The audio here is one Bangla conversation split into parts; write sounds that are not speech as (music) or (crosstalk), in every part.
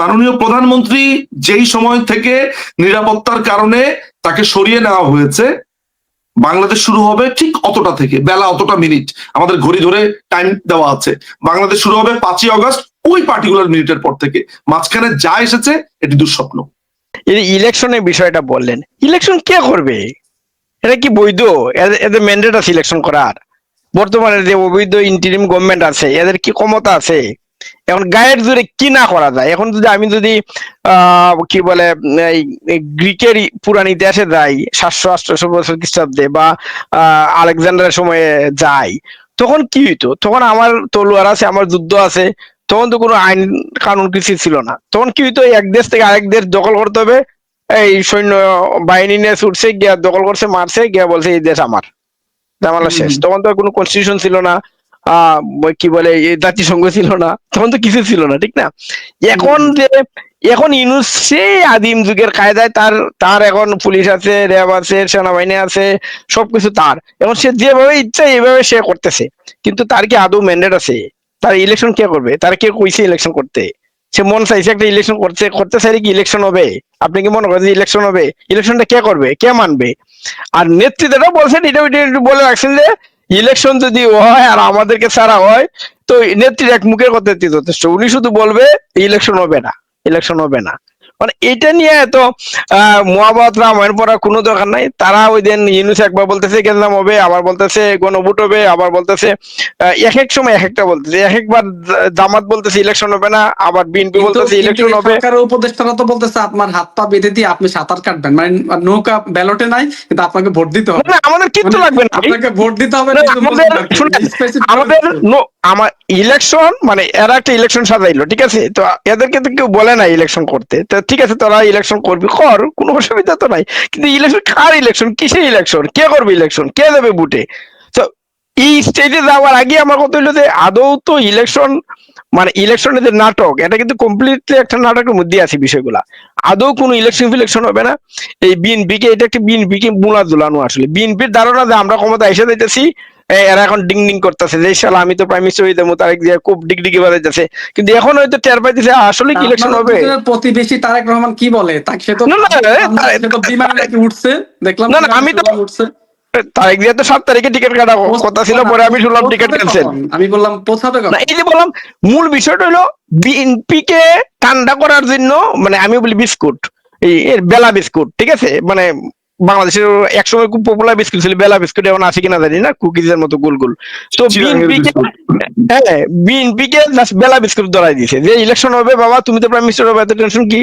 মাননীয় প্রধানমন্ত্রী যেই সময় থেকে নিরাপত্তার কারণে তাকে সরিয়ে নেওয়া হয়েছে, বাংলাদেশ শুরু হবে ঠিক অতটা থেকে, বেলা অতটা মিনিট, আমাদের ঘড়ি ধরে টাইম দেওয়া আছে। বাংলাদেশ শুরু হবে পাঁচই অগস্ট ওই পার্টিকুলার মিনিটের পর থেকে, মাঝখানে যা এসেছে এটি দুঃস্বপ্ন। ইলেকশনের বিষয়টা বললেন ইলেকশন কে করবে? এটা কি বৈধ? এদের ম্যান্ডেট আছে ইলেকশন করার। বর্তমানে যে অবৈধ ইন্টারিম গভর্নমেন্ট আছে, এদের কি ক্ষমতা আছে? এখন গায়ের জোরে কি না করা যায়? এখন যদি আমি যদি আহ কি বলে গ্রিকের পুরাণ ইতিহাসে যাই সাতশো আটশো বছর খ্রিস্টাব্দে বা আহ, আলেকজান্ডারের সময়ে যাই তখন কি হইতো? তখন আমার তলোয়ার আছে আমার যুদ্ধ আছে তখন তো কোনো আইন কানুন কিছু ছিল না। তখন কি হইতো? এক দেশ থেকে আরেক দেশ দখল করতে হবে এই সৈন্য বাহিনী নিয়ে ছুটছে গিয়া দখল করছে মারছে গিয়া বলছে এই দেশ আমার জামালা শেষ। তখন তো কোনো কনস্টিটিউশন ছিল না। কি বলে জাতিসংঘ ছিল না, তখন তো কিছু ছিল না, ঠিক না? এখন যে, এখন ইউনুস সেই আদিম যুগের কায়দায় তার তার এখন পুলিশ আছে, র্যাব আছে, সেনাবাহিনী আছে, সবকিছু তার। এখন সে যেভাবে ইচ্ছা এইভাবে সে করতেছে। কিন্তু তার কি আদৌ ম্যান্ডেট আছে? তার ইলেকশন কে করবে? তার কে কইছে ইলেকশন করতে? সে মন চাইছে একটা ইলেকশন করতে করতে চাইলে কি ইলেকশন হবে? আপনি কি মনে করেন যে ইলেকশন হবে? ইলেকশনটা কে করবে? কে মানবে? আর নেতৃত্বটা বলছেন, এটা বলে রাখছেন যে ইলেকশন যদি হয় আর আমাদেরকে ছাড়া হয়, তো নেত্রীর এক মুখের কথা যথেষ্ট। উনি শুধু বলবে, ইলেকশন হবে না, ইলেকশন হবে না। মানে এটা নিয়ে এত আহ মহাভারত রামায়ণ পড়ার কোনো দরকার নাই। তারা ওই দিন ইউনুস একবার বলতেছে গেন্দাম হবে। আবার বলতেছে গণভোট হবে। আবার বলতেছে এক এক সময় এক একটা বলতেছে। এক একবার জামাত বলতেছে ইলেকশন হবে না। আবার বিএনপি বলতেছে ইলেকশন হবে। সরকারের উপদেষ্টারা তো বলতেছে আপনার হাত পা বেঁধে দিয়ে আপনি সাঁতার কাটবেন। মানে নৌকা ব্যালটে নাই কিন্তু আপনাকে ভোট দিতে হবে। না, আমাদের কিচ্ছু মানে লাগবে না। আপনাকে ভোট দিতে হবে না, আমাদের আমার ইলেকশন মানে এরা একটা ইলেকশন সাজাইলো ঠিক আছে? তো এদেরকে তো কেউ বলে না ইলেকশন করতে। ঠিক আছে, তোরা ইলেকশন করবি, কর, কোনো অসুবিধা তো নাই। কিন্তু ইলেকশন কার ইলেকশন কিসের ইলেকশন কে করবে ইলেকশন কে দেবে বুটে তো এই স্টেজে যাওয়ার আগে আমার কথা হইল যে, আদৌ তো ইলেকশন মানে ইলেকশনের যে নাটক, এটা কিন্তু কমপ্লিটলি একটা নাটকের মধ্যে আছে বিষয়গুলা। আদৌ কোনো ইলেকশন ফিলেকশন হবে না। এই বিএনপি কে এটা একটা বিএনপি কে মুলা দুলানো আসলে। বিএনপির ধারণা যে আমরা ক্ষমতা এসে যাইতেছি এরা এখন ডিং ডিং করতেছে যে শালা আমি তো প্রাইম মিনিস্টার হইতে তারেক দিয়ে খুব ডিগডিগি বাজাইতেছে। কিন্তু এখন হয়তো টের পাইতেছে আসলে কি ইলেকশন হবে? প্রতিবেশী তারেক রহমান কি বলে? তাকে সে তো না, না, বিমানে নাকি উঠছে। দেখলাম না, না, আমি তো- উঠছে। তারেক দিয়ে তো সাত তারিখে টিকিট কাটা কথা ছিল পরে আমি শুনলাম টিকিট ক্যান্সেল আমি বললাম পৌঁছাবে? না এই যে বললাম মূল বিষয়টা হলো বিএনপি কে ঠান্ডা করার জন্য মানে আমি বলি বিস্কুট এই বেলা বিস্কুট ঠিক আছে? মানে বাংলাদেশের একসময় খুব পপুলার বিস্কুট ছিল বেলা বিস্কুট এখন আছে কিনা জানি না কুকিজের মতো গোল গোল। তো চিরাগের বিএনপি কে হ্যাঁ বিএনপি কে জাস্ট বেলা বিস্কুট ধরাই দিয়েছে। যে ইলেকশন হবে বাবা তুমি তো প্রাইম মিনিস্টার হবে এত টেনশন কি?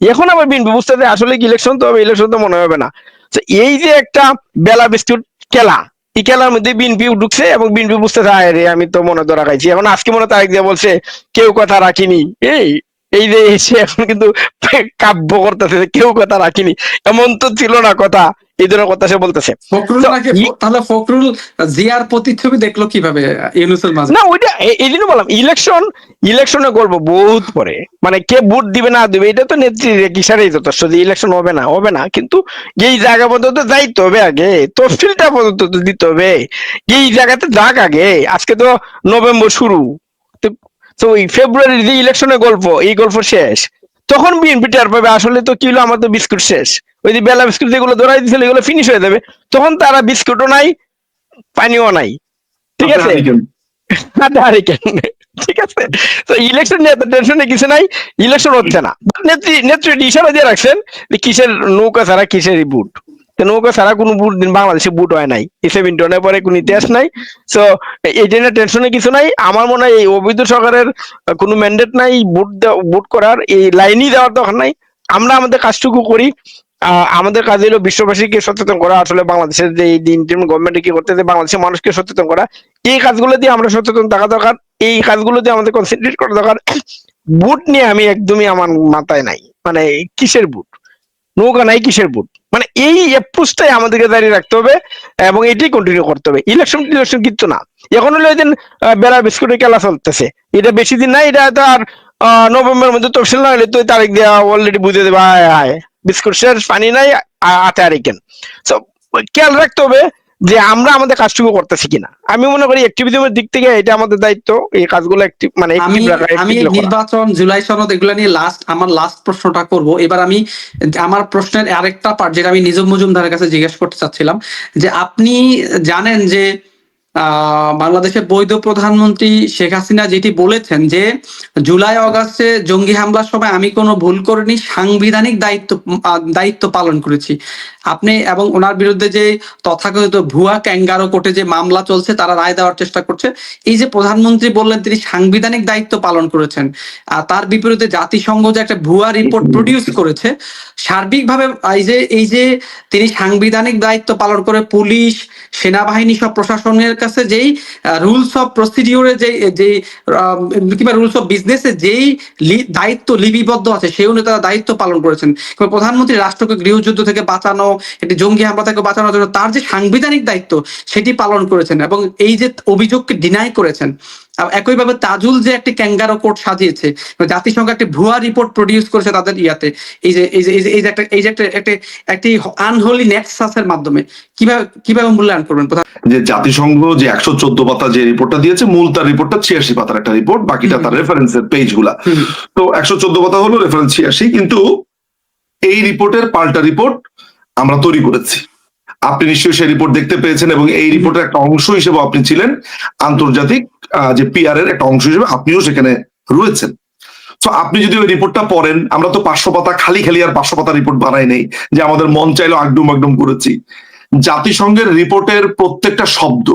এখন আবার বিএনপি বুঝতেছে আসলে কি ইলেকশন তো হবে ইলেকশন তো মনে হবে না। তো এই যে একটা বেলা বিস্কুট খেলা এই খেলার মধ্যে বিএনপি ঢুকছে এবং বিএনপি বুঝতেছে আয় রে আমি তো মনে ধরা খাইছি। এখন আজকে মনে তারিখ দিয়ে বলছে কেউ কথা রাখিনি। এই এই যে এসে এখন কিন্তু কাব্য করতেছে কেউ কথা রাখিনি। এমন তো ছিল না কথা এই ধরনের কথা সে বলতেছে। ফখরুল তাহলে ফখরুল জিয়ার প্রতিচ্ছবি দেখল কীভাবে ইউনুসের মাঝে? না ওইটা এ- এই জন্য বললাম ইলেকশন বহুত পরে। মানে কে ভোট দিবে না দিবে এটা তো নেত্রী কিসারেই যথেষ্ট যে ইলেকশন হবে না হবে না। কিন্তু এই জায়গা পর্যন্ত যাইতে হবে আগে তফসিলটা পর্যন্ত দিতে হবে। এই জায়গাতে যাক আগে আজকে তো নভেম্বর শুরু। তো ওই ফেব্রুয়ারির যে ইলেকশনের গল্প এই গল্প শেষ। তখন বিএনপি টের পাবে আসলে তো কি হলো আমার তো বিস্কুট শেষ। ওই যে বেলা বিস্কুট যেগুলো ধরাই দিয়েছিল এগুলো ফিনিশ হয়ে যাবে। তখন তারা বিস্কুটও নাই পানিও নাই। ঠিক আছে? (laughs) ঠিক আছে? তো ইলেকশন নিয়ে টেনশনে কিছু নাই ইলেকশন হচ্ছে না। নেত্রী নেত্রী ইশারা দিয়ে রাখছেন কিসের নৌকা ছাড়া কিসের বুট নৌকা ছাড়া কোনো বুট দিন বাংলাদেশে বুট হয় নাই। এই সেভেন্টনের পরে কোনো ইতিহাস নাই। তো এই জন্য টেনশনে কিছু নাই। আমার মনে হয় এই অবৈধ সরকারের কোনো ম্যান্ডেট নাই বুট বুট করার। এই লাইনই দেওয়ার দরকার নাই। আমরা আমাদের কাজটুকু করি। আমাদের কাজ হলো বিশ্ববাসীকে সচেতন করা। আসলে বাংলাদেশের যে এই দিন গভর্নমেন্ট কি করতেছে, বাংলাদেশের মানুষকে সচেতন করা। এই কাজগুলো দিয়ে আমরা সচেতন থাকা দরকার। এই কাজগুলো দিয়ে আমাদের কনসেন্ট্রেট করা দরকার। বুট নিয়ে আমি একদমই আমার মাথায় নাই। মানে কিসের বুট নৌকা নাই কিসের বুট মানে এই অ্যাপ্রোচটাই আমাদেরকে দাঁড়িয়ে রাখতে হবে এবং এটাই কন্টিনিউ করতে হবে। ইলেকশন ইলেকশন কিন্তু না। এখন হলো ওই দিন বেলা বিস্কুটের খেলা চলতেছে। এটা বেশি দিন নাই এটা তো আর নভেম্বরের মধ্যে তফসিল না হলে তো তারিখ দেওয়া অলরেডি বুঝে দেবে বিস্কুট শেষ, পানি নাই আতে আরেকেন তো খেয়াল রাখতে হবে যে আমরা আমাদের কাজটুকু করতেছি কিনা। আমি মনে করি অ্যাক্টিভিজমের দিক থেকে এটা আমাদের দায়িত্ব এই কাজগুলো একটি মানে আমি নির্বাচন জুলাই সনদ এগুলো নিয়ে লাস্ট আমার লাস্ট প্রশ্নটা করব। এবার আমি আমার প্রশ্নের আরেকটা পার্ট যেটা আমি নিজম মজুমদারের কাছে জিজ্ঞেস করতে চাচ্ছিলাম যে আপনি জানেন যে বাংলাদেশের বৈধ প্রধানমন্ত্রী শেখ হাসিনা যেটি বলেছেন যে, জুলাই অগাস্টে জঙ্গি হামলার সময় আমি কোনো ভুল করিনি, সাংবিধানিক দায়িত্ব দায়িত্ব পালন করেছি। আপনি এবং ওনার বিরুদ্ধে যে তথাকথিত ভুয়া ক্যাঙ্গারো কোর্টে যে মামলা চলছে, তারা রায় দেওয়ার চেষ্টা করছে। এই যে প্রধানমন্ত্রী বললেন, তিনি সাংবিধানিক দায়িত্ব পালন করেছেন তার বিপরীতে জাতিসংঘ যে একটা ভুয়া রিপোর্ট প্রডিউস করেছে, সার্বিকভাবে এই যে এই যে তিনি সাংবিধানিক দায়িত্ব পালন করে পুলিশ, সেনাবাহিনী সব প্রশাসনের কাছে যেই রুলস অফ প্রসিডিওরে যে যে কিংবা রুলস অফ বিজনেসে যেই দায়িত্ব লিপিবদ্ধ আছে সেই অনুযায়ী তারা দায়িত্ব পালন করেছেন। প্রধানমন্ত্রী রাষ্ট্রকে গৃহযুদ্ধ থেকে বাঁচানো, একটি জঙ্গি হামলা থেকে বাঁচানোর জন্য তার যে সাংবিধানিক দায়িত্ব, সেটি পালন করেছেন এবং এই যে অভিযোগকে ডিনাই করেছেন একইভাবে তাজুল যে একটি ক্যাঙ্গারো কোর্ট সাজিয়েছে জাতিসংঘ একটি ভুয়া রিপোর্ট প্রডিউস করেছে তাদের ইয়াতে এই যে এই যে এই যে এই যে একটা এই যে একটা একটা আনহোলি নেক্সাসের মাধ্যমে কীভাবে কীভাবে মূল্যায়ন করবেন? যে জাতিসংঘ যে একশো চোদ্দ পাতা যে রিপোর্টটা দিয়েছে মূল তার রিপোর্টটা ছিয়াশি পাতার একটা রিপোর্ট বাকিটা তার রেফারেন্সের পেজগুলা। তো একশো চোদ্দ পাতা হলো রেফারেন্স ছিয়াশি কিন্তু এই রিপোর্টের পাল্টা রিপোর্ট আমরা তৈরি করেছি। আপনি নিশ্চয়ই সেই রিপোর্ট দেখতে পেয়েছেন এবং এই রিপোর্টের একটা অংশ হিসেবে আপনি ছিলেন আন্তর্জাতিক যে পিআর এর একটা অংশ হিসেবে আপনিও সেখানে রয়েছেন। তো আপনি যদি ওই রিপোর্টটা পড়েন, আমরা তো পাঁচশো পাতা, খালি খালি আর পাঁচশো পাতা রিপোর্ট বানাই নেই, যে আমাদের মন চাইলো আগডুম আগডুম করেছি। জাতিসংঘের রিপোর্টের প্রত্যেকটা শব্দ,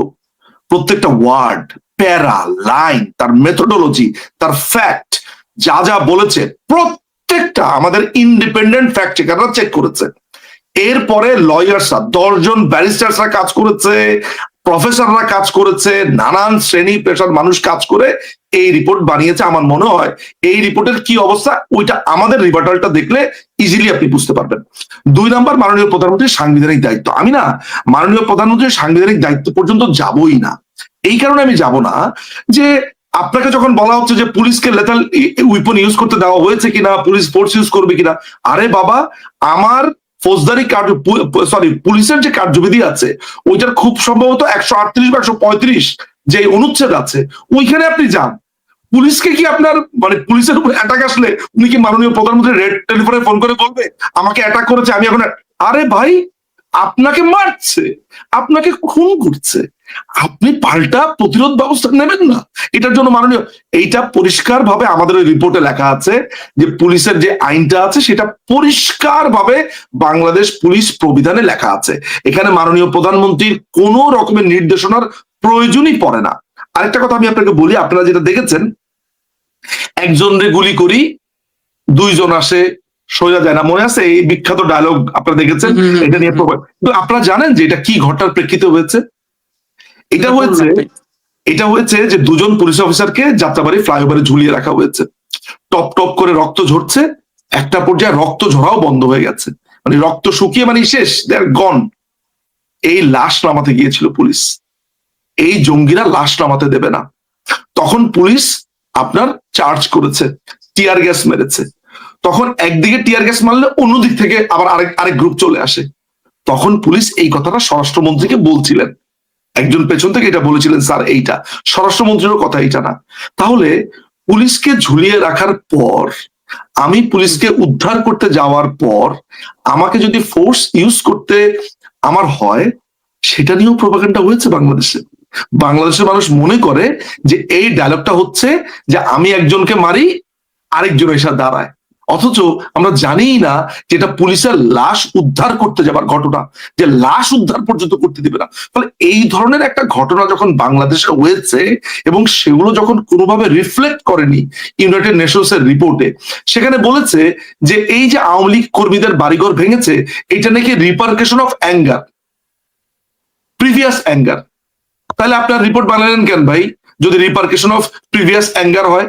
প্রত্যেকটা ওয়ার্ড প্যারা লাইন তার মেথোডোলজি তার ফ্যাক্ট যা যা বলেছে, প্রত্যেকটা আমাদের ইন্ডিপেন্ডেন্ট ফ্যাক্ট চেকাররা চেক করেছে। এরপরে লয়ার্সরা দশজন ব্যারিস্টার্সরা কাজ করেছে প্রফেসররা কাজ করেছে, নানান শ্রেণি পেশার মানুষ কাজ করে এই রিপোর্ট বানিয়েছে আমার মনে হয়। এই রিপোর্টের কি অবস্থা? ওইটা আমাদের রিভার্টালটা দেখলে ইজিলি আপনি বুঝতে পারবেন। দুই নাম্বার, মাননীয় প্রধানমন্ত্রীর সাংবিধানিক দায়িত্ব। আমি না, মাননীয় প্রধানমন্ত্রীর সাংবিধানিক দায়িত্ব পর্যন্ত যাবই না। এই কারণে আমি যাব না যে আপনাকে যখন বলা হচ্ছে যে পুলিশকে লেথাল উইপন ইউজ করতে দেওয়া হয়েছে কিনা, পুলিশ ফোর্স ইউজ করবে কিনা, আরে বাবা, আমার ফৌজদারি কার্য সরি পুলিশের যে কার্যবিধি আছে, ওইটার খুব সম্ভবত একশো আটত্রিশ বা একশো পঁয়ত্রিশ যে অনুচ্ছেদ আছে, ওইখানে আপনি যান। পুলিশকে কি আপনার মানে পুলিশের উপর অ্যাটাক আসলে উনি কি মাননীয় প্রধানমন্ত্রী রেড টেলিফোনে ফোন করে বলবে? আমাকে অ্যাটাক করেছে, আমি এখন আরে ভাই, আপনাকে মারছে, আপনাকে খুন করছে। আপনি পাল্টা প্রতিরোধ ব্যবস্থা নেবেন না। এটার জন্য মাননীয় এইটা পরিষ্কার ভাবে আমাদের ওই রিপোর্টে লেখা আছে যে পুলিশের যে আইনটা আছে সেটা পরিষ্কার ভাবে বাংলাদেশ পুলিশ প্রবিধানে লেখা আছে। এখানে মাননীয় প্রধানমন্ত্রীর কোনো রকমের নির্দেশনার প্রয়োজনই পড়ে না। আরেকটা কথা আমি আপনাকে বলি আপনারা যেটা দেখেছেন একজন রে গুলি করি দুইজন আসে সোজা যায় না। মনে আছে এই বিখ্যাত ডায়লগ আপনারা দেখেছেন? এটা নিয়ে কিন্তু আপনারা জানেন যে এটা কি ঘটনার প্রেক্ষিতে হয়েছে? এটা হয়েছে এটা হয়েছে যে দুজন পুলিশ অফিসারকে যাত্রাবাড়ি ফ্লাইওভারে ঝুলিয়ে রাখা হয়েছে। টপ টপ করে রক্ত ঝরছে একটা পর্যায়ে রক্ত ঝরাও বন্ধ হয়ে গেছে। মানে রক্ত শুকিয়ে মানে শেষ দেয়ার গন এই লাশ নামাতে গিয়েছিল পুলিশ এই জঙ্গিরা লাশ নামাতে দেবে না। তখন পুলিশ আপনার চার্জ করেছে টিয়ার গ্যাস মেরেছে। তখন একদিকে টিয়ার গ্যাস মারলে অন্যদিক থেকে আবার আরেক আরেক গ্রুপ চলে আসে। তখন পুলিশ এই কথাটা স্বরাষ্ট্রমন্ত্রীকে বলছিলেন। একজন পেছন থেকে এটা বলেছিলেন, স্যার, এইটা। স্বরাষ্ট্রমন্ত্রীরও কথা এইটা না। তাহলে পুলিশকে ঝুলিয়ে রাখার পর, আমি পুলিশকে উদ্ধার করতে যাওয়ার পর, আমাকে যদি ফোর্স ইউজ করতে আমার হয়, সেটা নিয়েও প্রভাকাণ্ডা হয়েছে বাংলাদেশে। বাংলাদেশের মানুষ মনে করে যে এই ডায়লগটা হচ্ছে যে আমি একজনকে মারি, আরেকজন এসে দাঁড়ায়। অথচ আমরা জানিই না যে এটা পুলিশের লাশ উদ্ধার করতে যাবার ঘটনা, যে লাশ উদ্ধার পর্যন্ত করতে দিবে না। ফলে এই ধরনের একটা ঘটনা যখন বাংলাদেশে হয়েছে এবং সেগুলো যখন কোনোভাবে রিফ্লেক্ট করেনি ইউনাইটেড নেশনস এর রিপোর্টে সেখানে বলেছে যে এই যে আওয়ামী লীগ কর্মীদের বাড়িঘর ভেঙেছে, এটা নাকি repercussion of anger previous anger তাহলে আপনার রিপোর্ট বানালেন কেন ভাই? যদি রিপার্কেশন অফ প্রিভিয়াস অ্যাঙ্গার হয়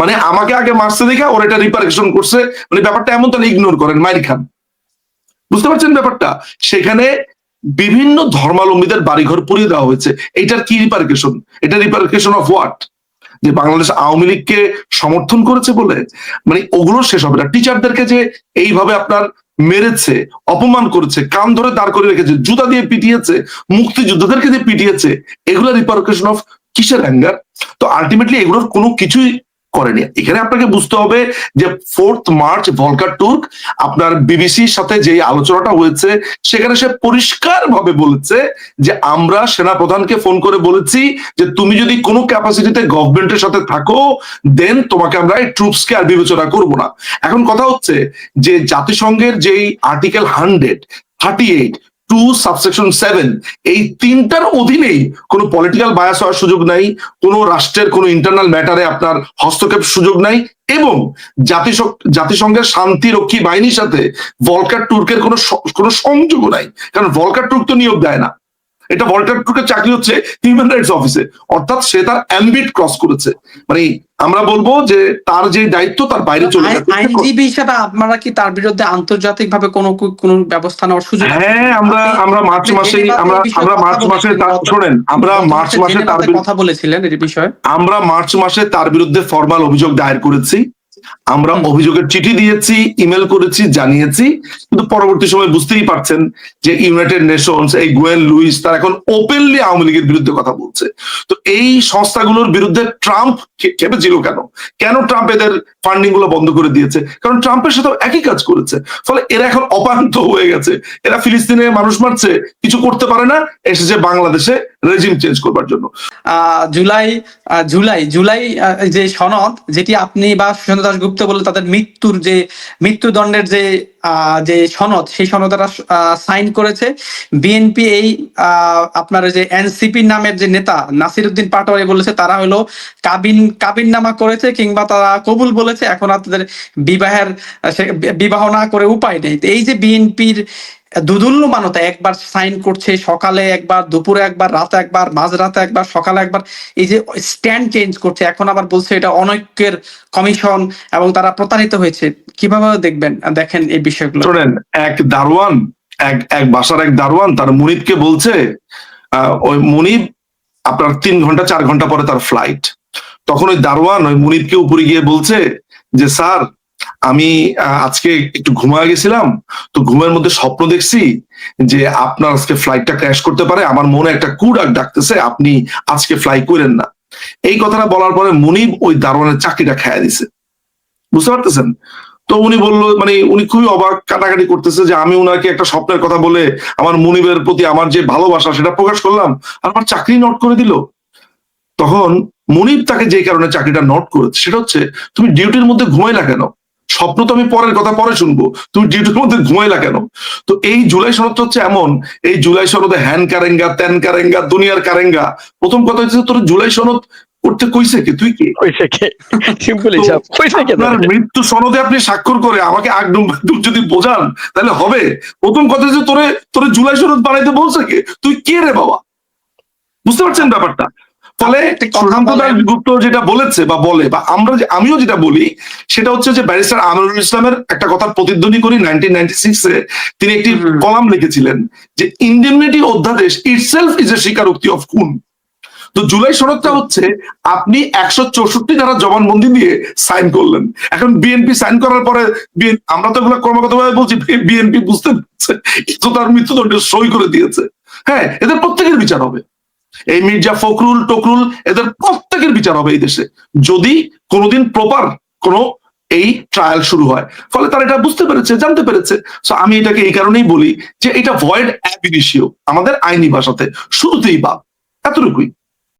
মানে আমাকে আগে মারছে দেখে ওর এটা রিপার্কেশন করছে। মানে ব্যাপারটা এমন তাহলে ইগনোর করেন, মাইর খান। বুঝতে পারছেন ব্যাপারটা? সেখানে বিভিন্ন ধর্মাবলম্বীদের বাড়িঘর পুড়িয়ে দেওয়া হয়েছে। এটার কি রিপার্কেশন এটা রিপার্কেশন অফ হোয়াট যে বাংলাদেশ আওয়ামী লীগকে সমর্থন করেছে বলে? মানে ওগুলো শেষ হবে না। টিচারদেরকে যে এইভাবে আপনার মেরেছে, অপমান করেছে, কান ধরে দাঁড় করে রেখেছে, জুতা দিয়ে পিটিয়েছে, মুক্তিযোদ্ধাদেরকে দিয়ে পিটিয়েছে, এগুলো রিপার্কেশন অফ কিসের অ্যাঙ্গার তো আলটিমেটলি এগুলোর কোনো কিছুই করেনি। এখানে আপনাকে বুঝতে হবে যে ফোর্থ মার্চ ভলকার টুর্ক আপনার বিবিসির সাথে যে আলোচনাটা হয়েছে, সেখানে সে পরিষ্কার ভাবে বলেছে যে আমরা সেনা প্রধানকে ফোন করে বলেছি যে তুমি যদি কোনো ক্যাপাসিটিতে গভর্নমেন্টের সাথে থাকো দেন তোমাকে আমরা এই ট্রুপসকে আর বিবেচনা করব না। এখন কথা হচ্ছে যে জাতিসংঘের যেই article hundred thirty eight two subsection seven. এই তিনটার অধীনেই কোনো পলিটিক্যাল বায়াস হওয়ার সুযোগ নাই, কোনো রাষ্ট্রের কোনো ইন্টারনাল ম্যাটারে আপনার হস্তক্ষেপ সুযোগ নাই এবং জাতিসং জাতিসংঘের শান্তিরক্ষী বাহিনীর সাথে ভলকার টুর্কের কোনো কোনো সংযোগও নাই। কারণ ভলকার টুর্ক তো নিয়োগ দেয় না। এটা ভলকার টুর্কের চাকরি হচ্ছে হিউম্যান রাইটস অফিসে অর্থাৎ সে তার অ্যাম্বিট ক্রস করেছে। মানে আমরা বলব যে তার যে দায়িত্ব তার বাইরে চলে গেছে। আইনজীবী হিসেবে আপনারা কি তার বিরুদ্ধে আন্তর্জাতিক ভাবে কোনো কোনো ব্যবস্থা নেওয়ার সুযোগ হ্যাঁ আমরা আমরা মার্চ মাসে আমরা আমরা মার্চ মাসে তার শোনেন আমরা মার্চ মাসে তার কথা বলেছিলেন এই বিষয়ে। আমরা মার্চ মাসে তার বিরুদ্ধে ফর্মাল অভিযোগ দায়ের করেছি। আমরা অভিযোগের চিঠি দিয়েছি ইমেল করেছি, জানিয়েছি, কিন্তু পরবর্তী সময় বুঝতেই পারছেন যে ইউনাইটেড নেশনস এই গোয়েন লুইস তার এখন ওপেনলি আওয়ামী লীগের বিরুদ্ধে কথা বলছে। তো এই সংস্থাগুলোর বিরুদ্ধে ট্রাম্প খে- খেপেছিল কেন? কেন ট্রাম্প এদের ফান্ডিংগুলো বন্ধ করে দিয়েছে? কারণ ট্রাম্পের সাথে একই কাজ করেছে। ফলে এরা এখন অপান্ত হয়ে গেছে। এরা ফিলিস্তিনে মানুষ মারছে, কিছু করতে পারে না, এসেছে বাংলাদেশে রেজিম চেঞ্জ করবার জন্য। জুলাই জুলাই জুলাই যে সনদ, যেটি আপনি বা সুশান্ত দাসগুপ্ত বলে তাদের মৃত্যুর যে, মৃত্যুদণ্ডের যে যে সনদ, সেই সনদ তারা সাইন করেছে। বিএনপি এই আপনার যে এনসিপি নামের যে নেতা নাসিরউদ্দিন পাটোয়ারি বলেছে, তারা হলো কাবিন কাবিন নামা করেছে কিংবা তারা কবুল বলেছে। এখন আর তাদের বিবাহের বিবাহ না করে উপায় নেই। এই যে বিএনপির দুদুল্য মানতা একবার সাইন করছে, সকালে একবার, দুপুরে একবার, রাতে একবার, মাঝরাতে একবার, সকালে একবার, এই যে স্ট্যান্ড চেঞ্জ করছে, এখন আবার বলছে এটা অনৈক্যের কমিশন এবং তারা প্রতারিত হয়েছে। কীভাবে দেখবেন? দেখেন এই বিষয়গুলো। শোনেন, এক দারোয়ান, এক এক বাসার এক দারোয়ান তার মুনিবকে বলছে ওই মুনিব আপনার তিন ঘণ্টা, চার ঘণ্টা পরে তার ফ্লাইট তখন ওই দারোয়ান ওই মুনিবকে উপরে গিয়ে বলছে যে, স্যার আমি আজকে একটু ঘুমায় গেছিলাম, তো ঘুমের মধ্যে স্বপ্ন দেখছি যে আপনার আজকে ফ্লাইটটা ক্র্যাশ করতে পারে। আমার মনে একটা কুডাক ডাকতেছে, আপনি আজকে ফ্লাই করেন না। এই কথাটা বলার পরে মুনিব ওই দারোয়ানের চাকরিটা খেয়ে দিছে। বুঝতে পারতেছেন? তো উনি বলল মানে উনি খুবই অবাক কাটাকাটি করতেছে যে আমি উনাকে একটা স্বপ্নের কথা বলে আমার মুনিবের প্রতি আমার যে ভালোবাসা সেটা প্রকাশ করলাম, আর আমার চাকরি নোট করে দিল। তখন মুনিব তাকে যে কারণে চাকরিটা নোট করেছে, সেটা হচ্ছে, তুমি ডিউটির মধ্যে ঘুমাইলা কেন? স্বপ্ন তো আমি পরের কথা পরে শুনব। তুমি ডিউটির মধ্যে ঘুমাইলা কেন? তো এই জুলাই সনদটা হচ্ছে এমন এই জুলাই সনদে হ্যান কারেঙ্গা ত্যান কারেঙ্গা দুনিয়ার কারেঙ্গা। প্রথম কথা হচ্ছে তোর জুলাই সনদ করতে কইছে কি? তুই কি? হয়েছে কে? সিম্পল হিসাব হয়েছে কে আপনার মৃত্যু সনদে আপনি স্বাক্ষর করে আমাকে আগডুম বাগডুম যদি বোঝান তাহলে হবে। প্রথম কথা যে তোরে তোরে জুলাই সনদ বানাইতে বলছে কে? তুই কে রে বাবা? বুঝতে পারছেন ব্যাপারটা? ফলে। গুপ্ত যেটা বলেছে বা বলে বা আমরা আমিও যেটা বলি সেটা হচ্ছে যে ব্যারিস্টার আমিরুল ইসলামের একটা কথা প্রতিধ্বনি করি নাইনটিন নাইনটি সিক্সে তিনি একটি কলাম লিখেছিলেন যে ইন্ডেমনিটি অধ্যাদেশ ইটসেলফ ইজ এ স্বীকারোক্তি অফ খুন তো জুলাই সনদটা হচ্ছে আপনি একশো চৌষট্টি ধারা জবানবন্দি দিয়ে সাইন করলেন। এখন বিএনপি সাইন করার পরে আমরা তো এগুলো ক্রমাগত ভাবে বলছি বিএনপি বুঝতে পারছে তার মৃত্যুদণ্ডে সই করে দিয়েছে। হ্যাঁ এদের প্রত্যেকের বিচার হবে। এই মির্জা ফখরুল টকরুল এদের প্রত্যেকের বিচার হবে এই দেশে। যদি কোনোদিন প্রপার কোনো এই ট্রায়াল শুরু হয়। ফলে তারা এটা বুঝতে পেরেছে, জানতে পেরেছে। আমি এটাকে এই কারণেই বলি যে এটা ভয়েড অ্যাবিনিশিও আমাদের আইনি ভাষাতে। শুরুতেই পাপ এতটুকুই।